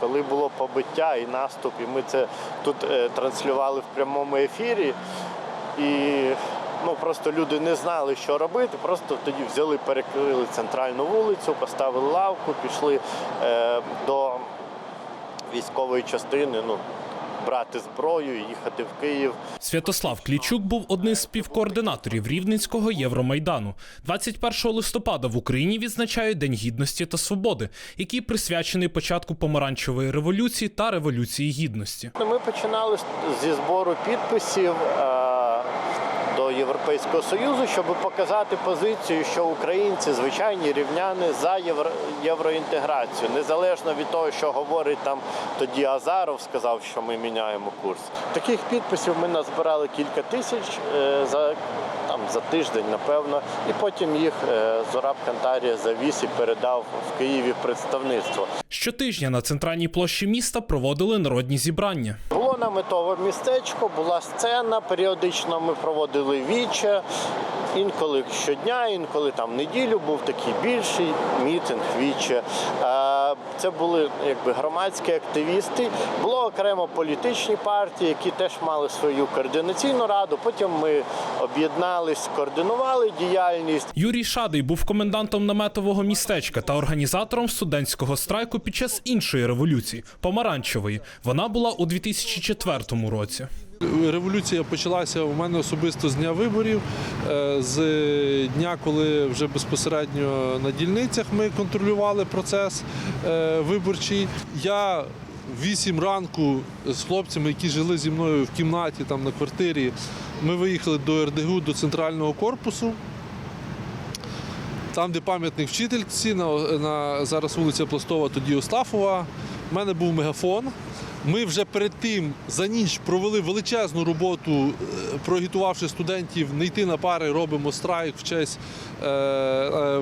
коли було побиття і наступ, і ми це тут е, транслювали в прямому ефірі. І ну, просто люди не знали, що робити. Просто тоді взяли, перекрили центральну вулицю, поставили лавку, пішли е, до військової частини, ну, брати зброю, і їхати в Київ. Святослав Клічук був одним з співкоординаторів Рівненського Євромайдану. 21 листопада в Україні відзначають День гідності та свободи, який присвячений початку помаранчевої революції та революції гідності. Ми починали зі збору підписів Європейського Союзу, щоб показати позицію, що українці звичайні рівняни за євро, євроінтеграцію, незалежно від того, що говорить там тоді Азаров, сказав, що ми міняємо курс. Таких підписів ми назбирали кілька тисяч е, за за тиждень, напевно, і потім їх е, Зораб Кантарія завіз і передав в Києві представництво. Щотижня на центральній площі міста проводили народні зібрання. Було наметове містечко, була сцена. Періодично ми проводили віче. Інколи щодня, інколи там неділю був такий більший мітинг, віче. Це були якби громадські активісти. Було окремо політичні партії, які теж мали свою координаційну раду. Потім ми об'єднались, координували діяльність. Юрій Шадий був комендантом наметового містечка та організатором студентського страйку під час іншої революції помаранчевої. Вона була у 2004 році. Революція почалася у мене особисто з дня виборів, е, з дня, коли вже безпосередньо на дільницях ми контролювали процес е, виборчий. Я в 8 ранку з хлопцями, які жили зі мною в кімнаті, там на квартирі, ми виїхали до РДГУ, до центрального корпусу. Там, де пам'ятник вчительці, на, на зараз вулиця Пластова, тоді Остафова. У мене був мегафон. Ми вже перед тим за ніч провели величезну роботу, е, проагітувавши студентів не йти на пари, робимо страйк в честь е, е,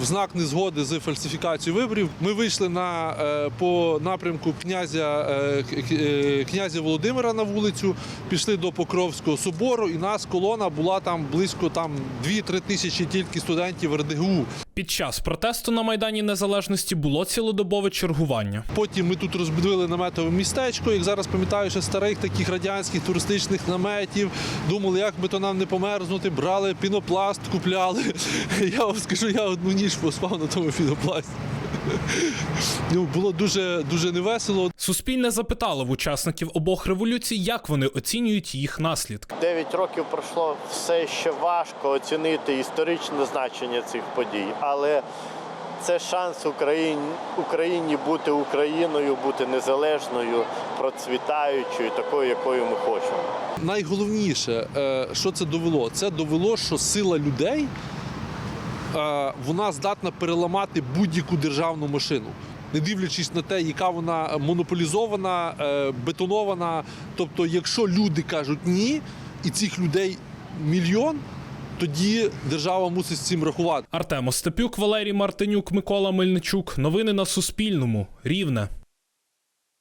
в знак незгоди з фальсифікацією виборів. Ми вийшли на е, по напрямку князя, е, е, князя Володимира на вулицю, пішли до Покровського собору, і нас колона була там близько там 2-3 тисячі тільки студентів РДГУ. Під час протесту на Майдані Незалежності було цілодобове чергування. Потім ми тут розбудили наметове містечко, як зараз пам'ятаю, ще старих таких радянських туристичних наметів. Думали, як би то нам не померзнути, брали пінопласт, купляли. Я вам скажу, я одну ніч поспав на тому пінопласті. Ну, було дуже, дуже невесело. Суспільне запитало в учасників обох революцій, як вони оцінюють їх наслідки. Дев'ять років пройшло все ще важко оцінити історичне значення цих подій, але це шанс Україні, Україні бути Україною, бути незалежною, процвітаючою, такою, якою ми хочемо. Найголовніше, е, що це довело? Це довело, що сила людей вона здатна переламати будь-яку державну машину. Не дивлячись на те, яка вона монополізована, е, бетонована. Тобто, якщо люди кажуть ні, і цих людей мільйон, тоді держава мусить з цим рахувати. Артем Остапюк, Валерій Мартинюк, Микола Мельничук. Новини на Суспільному. Рівне.